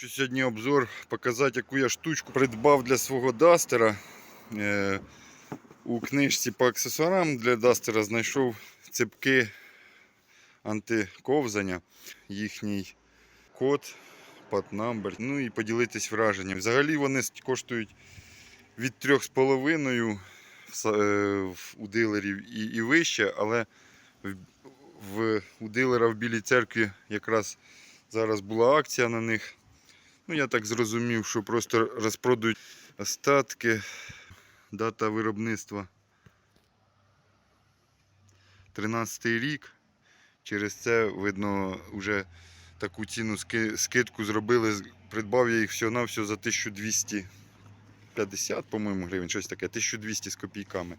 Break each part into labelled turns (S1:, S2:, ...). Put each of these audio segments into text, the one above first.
S1: Хочу сьогодні обзор показати, яку я штучку придбав для свого дастера. Е, у книжці по аксесуарам для дастера знайшов цепки антиковзання, їхній код, паднамбер. Ну і поділитись враженням. Взагалі вони коштують від 3,5 в са- е, у дилерів і, і вище, але в, в, у дилера в Білій церкві якраз зараз була акція на них. Ну, я так зрозумів, що просто розпродають остатки. Дата виробництва 13 рік. Через це, видно, вже таку ціну скидку зробили. Придбав я їх всього-навсього за 1250, по-моєму, гривень, щось таке, 1200 з копійками.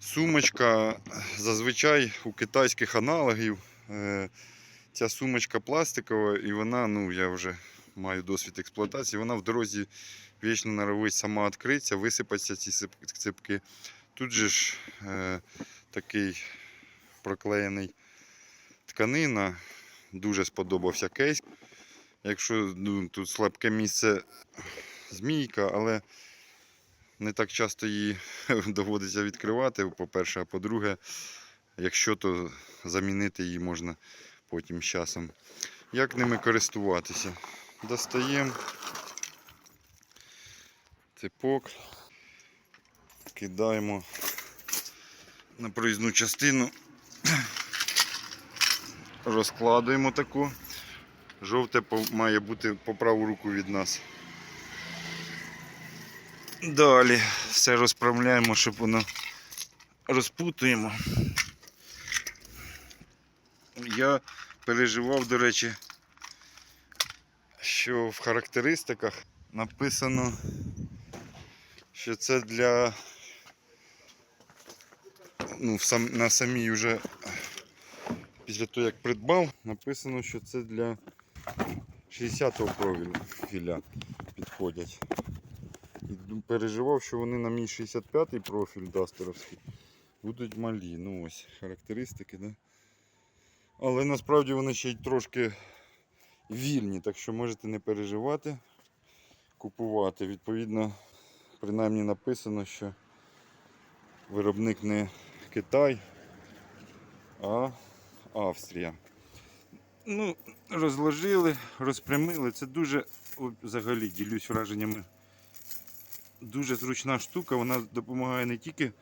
S1: Сумочка зазвичай у китайських аналогів. е, Ця сумочка пластикова, і вона, ну я вже маю досвід експлуатації, вона в дорозі вічно норовить сама відкритися, висипаться ці ципки. Тут же ж е, такий проклеєний тканина. Дуже сподобався кейс. Якщо ну, тут слабке місце змійка, але не так часто її доводиться відкривати, по-перше, а по-друге, якщо то замінити її можна потім з часом. Як ними користуватися? Достаємо цепок, кидаємо на проїзну частину, розкладуємо таку. Жовте має бути по праву руку від нас. Далі все розправляємо, щоб воно розпутуємо. Я переживав, до речі, що в характеристиках написано, що це для ну, сам, на самій вже після того, як придбав, написано, що це для 60-го профіля підходять. І переживав, що вони на мій 65-й профіль дастеровський будуть малі. Ну ось характеристики, да? Але насправді вони ще й трошки вільні, так що можете не переживати, купувати. Відповідно, принаймні написано, що виробник не Китай, а Австрія. Ну, розложили, розпрямили. Це дуже, взагалі, ділюсь враженнями. Дуже зручна штука, вона допомагає не тільки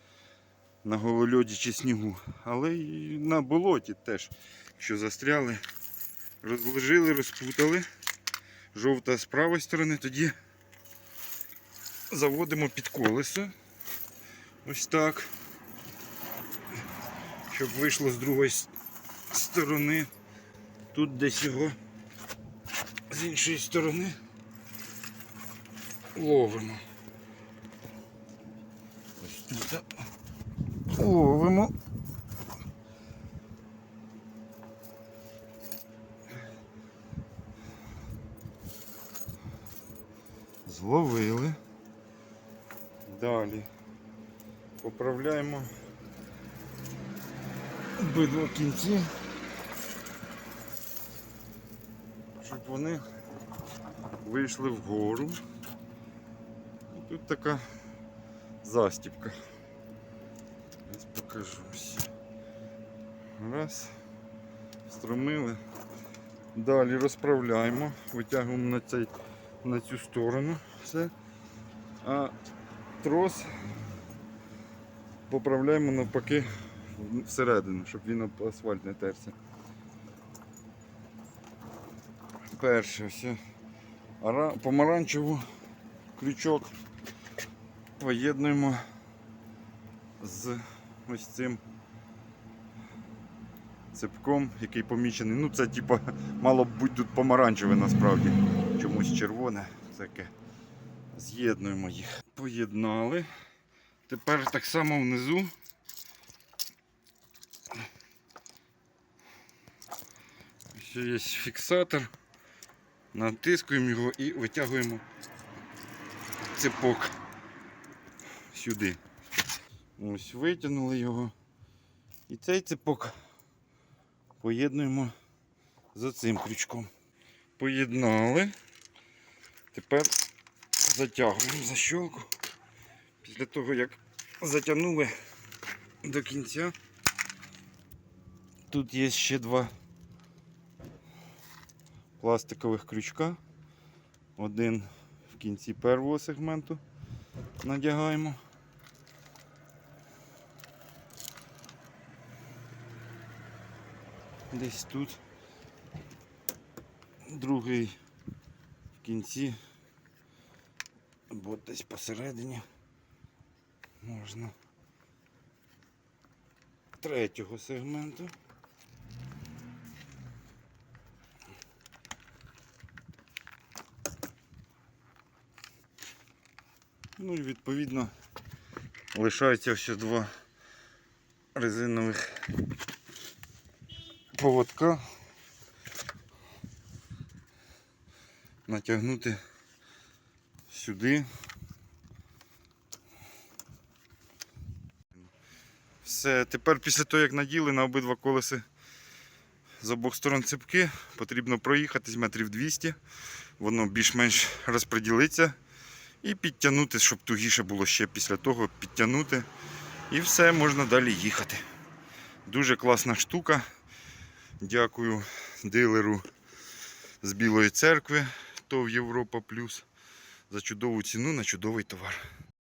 S1: на голольоді чи снігу, але й на болоті теж. Якщо застряли, розложили, розпутали. Жовта з правої сторони, тоді заводимо під колесо. Ось так. Щоб вийшло з другої сторони. Тут десь його з іншої сторони ловимо. Ось тут ловимо. Зловили. Далі поправляємо обидва кінці, щоб вони вийшли вгору. І тут така застіпка. Ось покажу. ось. Раз. Струмили. Далі розправляємо, витягуємо на, цей, на цю сторону все. А трос поправляємо навпаки всередину, щоб він асфальт не терся. Перше все. Ара- Помаранчеву крючок поєднуємо з ось цим цепком, який помічений. Ну це типа мало б бути тут помаранчеве насправді. Чомусь червоне. Таке. З'єднуємо їх. Поєднали. Тепер так само внизу. Ще є фіксатор. Натискуємо його і витягуємо цепок сюди. Ось витягнули його. І цей цепок поєднуємо з оцим крючком. Поєднали. Тепер затягуємо защолку. Після того, як затягнули до кінця, тут є ще два пластикових крючка. Один в кінці першого сегменту надягаємо. Десь тут. Другий в кінці. Або десь посередині. Можна. Третього сегменту. Ну і відповідно лишаються ще два резинових поводка. Натягнути сюди. Все, тепер після того, як наділи на обидва колеси з обох сторон цепки, потрібно проїхатись метрів 200, воно більш-менш розподілиться і підтягнути, щоб тугіше було ще після того, підтягнути. І все, можна далі їхати. Дуже класна штука. Дякую дилеру з Білої церкви, ТОВ Європа Плюс, за чудову ціну на чудовий товар.